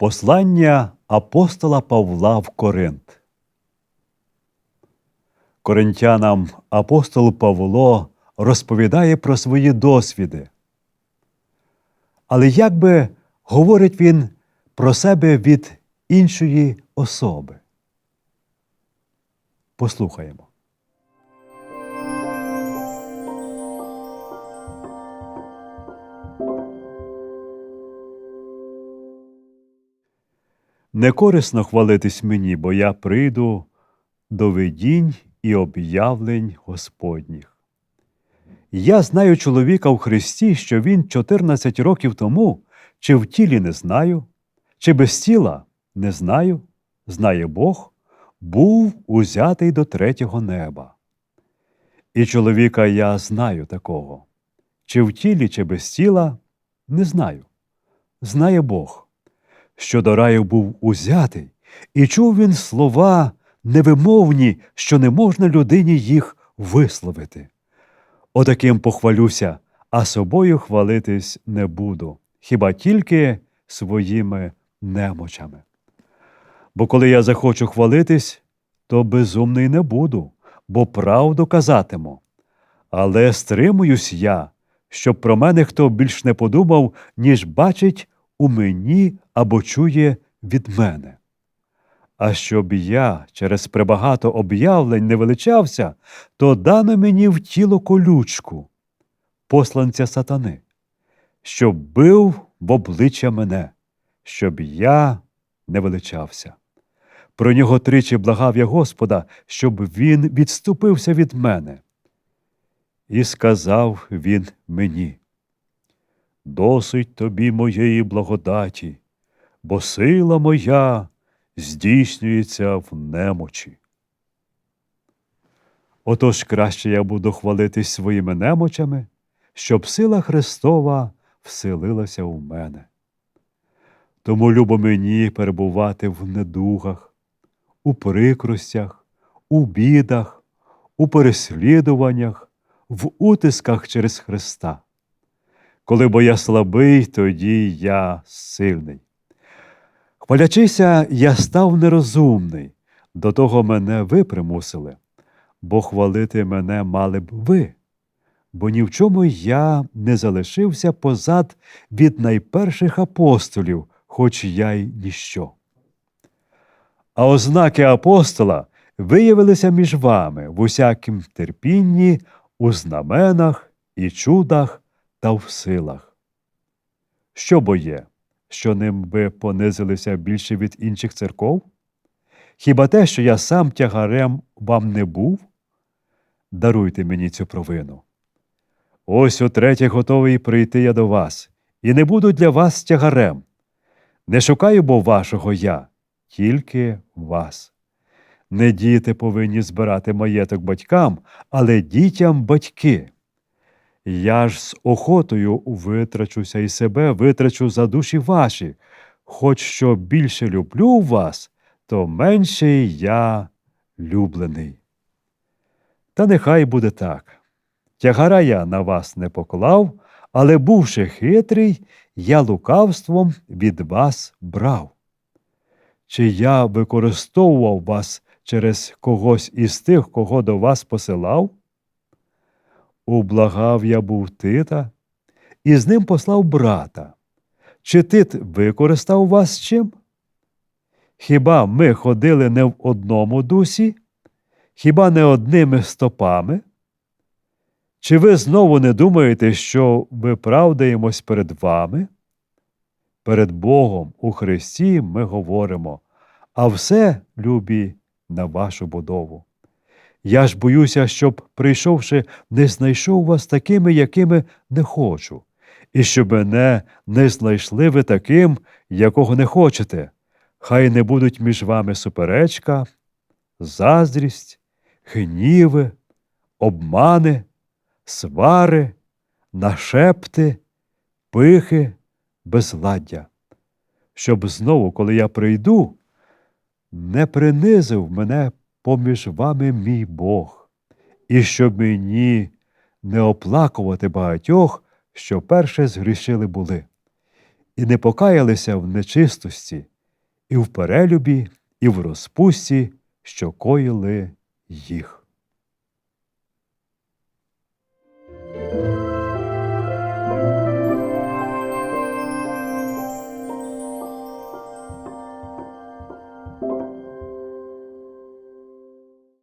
Послання апостола Павла в Коринт. Коринтянам апостол Павло розповідає про свої досвіди. Але як би говорить він про себе від іншої особи? Послухаємо. Некорисно хвалитись мені, бо я прийду до видінь і об'явлень Господніх. Я знаю чоловіка в Христі, що він 14 років тому, чи в тілі не знаю, чи без тіла не знаю, знає Бог, був узятий до третього неба. І чоловіка я знаю такого, чи в тілі, чи без тіла, не знаю. Знає Бог що до раю був узятий, і чув він слова невимовні, що не можна людині їх висловити. Отаким похвалюся, а собою хвалитись не буду, хіба тільки своїми немочами. Бо коли я захочу хвалитись, то безумний не буду, бо правду казатиму. Але стримуюсь я, щоб про мене хто більш не подумав, ніж бачить у мені або чує від мене. А щоб я через пребагато об'явлень не величався, то дано мені в тіло колючку, посланця сатани, щоб бив в обличчя мене, щоб я не величався. Про нього тричі благав я Господа, щоб він відступився від мене. І сказав він мені досить тобі моєї благодаті, бо сила моя здійснюється в немочі. Отож краще я буду хвалитись своїми немочами, щоб сила Христова вселилася у мене. Тому любо мені перебувати в недугах, у прикростях, у бідах, у переслідуваннях, в утисках через Христа. Коли бо я слабий, тоді я сильний. Хвалячися, я став нерозумний, до того мене ви примусили, бо хвалити мене мали б ви, бо ні в чому я не залишився позад від найперших апостолів, хоч я й ніщо. А ознаки апостола виявилися між вами в усякім терпінні, у знаменах і чудах та в силах. Що бо є, що ним ви понизилися більше від інших церков? Хіба те, що я сам тягарем вам не був? Даруйте мені цю провину. Ось утретє готовий прийти я до вас, і не буду для вас тягарем. Не шукаю бо вашого я, тільки вас. Не діти повинні збирати маєток батькам, але дітям батьки. Я ж з охотою витрачуся і себе витрачу за душі ваші, хоч що більше люблю вас, то менше я люблений. Та нехай буде так. Тягара я на вас не поклав, але, бувши хитрий, я лукавством від вас брав. Чи я використовував вас через когось із тих, кого до вас посилав? Ублагав я був Тита, і з ним послав брата. Чи Тит використав вас чим? Хіба ми ходили не в одному дусі, хіба не одними стопами? Чи ви знову не думаєте, що виправдаємось перед вами? Перед Богом у Христі ми говоримо, а все, любі, на вашу будову. Я ж боюся, щоб, прийшовши, не знайшов вас такими, якими не хочу, і щоб мене не знайшли ви таким, якого не хочете. Хай не будуть між вами суперечка, заздрість, гніви, обмани, свари, нашепти, пихи, безладдя, щоб знову, коли я прийду, не принизив мене поміж вами мій Бог, і щоб мені не оплакувати багатьох, що перше згрішили були. і не покаялися в нечистості, і в перелюбі, і в розпусті, що коїли їх.